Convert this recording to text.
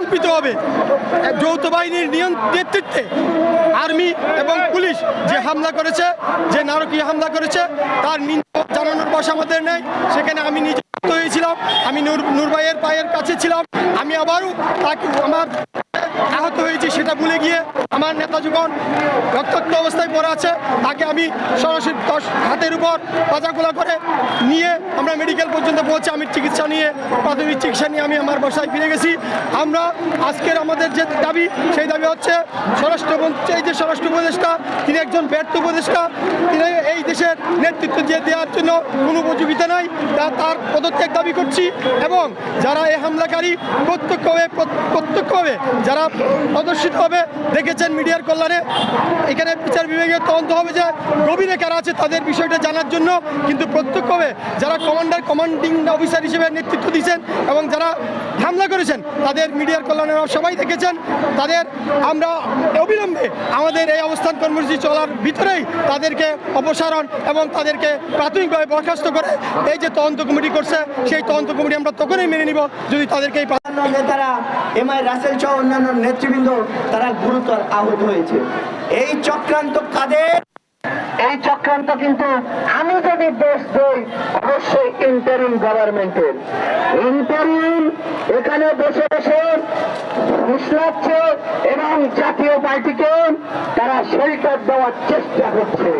পরিকল্পিতভাবে যৌথ বাহিনীর নেতৃত্বে আর্মি এবং পুলিশ যে হামলা করেছে, যে নারকীয় হামলা করেছে, তার নিন্দা জানানোর বসা আমাদের নেই। সেখানে আমি নিজে হয়েছিলাম। আমি নূর নূরবাইয়ের পায়ের কাছে ছিলাম। আমি আবারও তাকে আমার আহত হয়েছি সেটা ভুলে গিয়ে আমার নেতা যখন রক্তাক্ত অবস্থায় পড়ে আছে। তাকে আমি সরাসরি দশ হাতের উপর পাজাগুলা করে নিয়ে আমরা মেডিকেল পর্যন্ত পৌঁছে আমি চিকিৎসা নিয়ে, প্রাথমিক চিকিৎসা নিয়ে আমি আমার বাসায় ফিরে গেছি। আমরা আজকের আমাদের যে দাবি, সেই দাবি হচ্ছে স্বরাষ্ট্রমন্ত্রী এই যে স্বরাষ্ট্র উপদেষ্টা, তিনি একজন ব্যর্থ উপদেষ্টা। তিনি এই দেশের নেতৃত্ব দিয়ে দেওয়ার জন্য কোনো উপযোগিতা নাই। তা তার পদত্যাগ দাবি করছি এবং যারা এই হামলাকারী প্রত্যক্ষভাবে প্রত্যক্ষভাবে যারা প্রদর্শিত হবে দেখেছেন মিডিয়ার কল্যাণে। এখানে বিচার বিভাগীয় তদন্ত হবে যে গভীরে কারা আছে তাদের বিষয়টা জানার জন্য। কিন্তু প্রত্যক্ষভাবে যারা কমান্ডার, কমান্ডিং অফিসার হিসেবে নেতৃত্ব দিয়েছেন এবং যারা হামলা করেছেন, তাদের মিডিয়ার কল্যাণে সবাই দেখেছেন। তাদের আমরা অবিলম্বে আমাদের এই অবস্থান কর্মসূচি চলার ভিতরেই তাদেরকে অপসারণ এবং তাদেরকে প্রাথমিকভাবে বরখাস্ত করে এই যে তদন্ত কমিটি করছে, সেই তদন্ত কমিটি আমরা তখনই মেনে নিব যদি তাদেরকে এই নেতারা, এম আই রাসেল সহ অন্যান্য নেতৃবৃন্দ তারা গুরুতর। আহত হয়েছে। এই চক্রান্ত কাদের? এই চক্রান্ত কিন্তু আমি যদি দোষ দেই, অবশ্যই ইন্টারিম গভর্নমেন্টের ইন্টারিম এখানে বসে বসে ঘুষলাচ্ছে এবং জাতীয় পার্টিকে তারা শেল্টার দেওয়ার চেষ্টা করছে।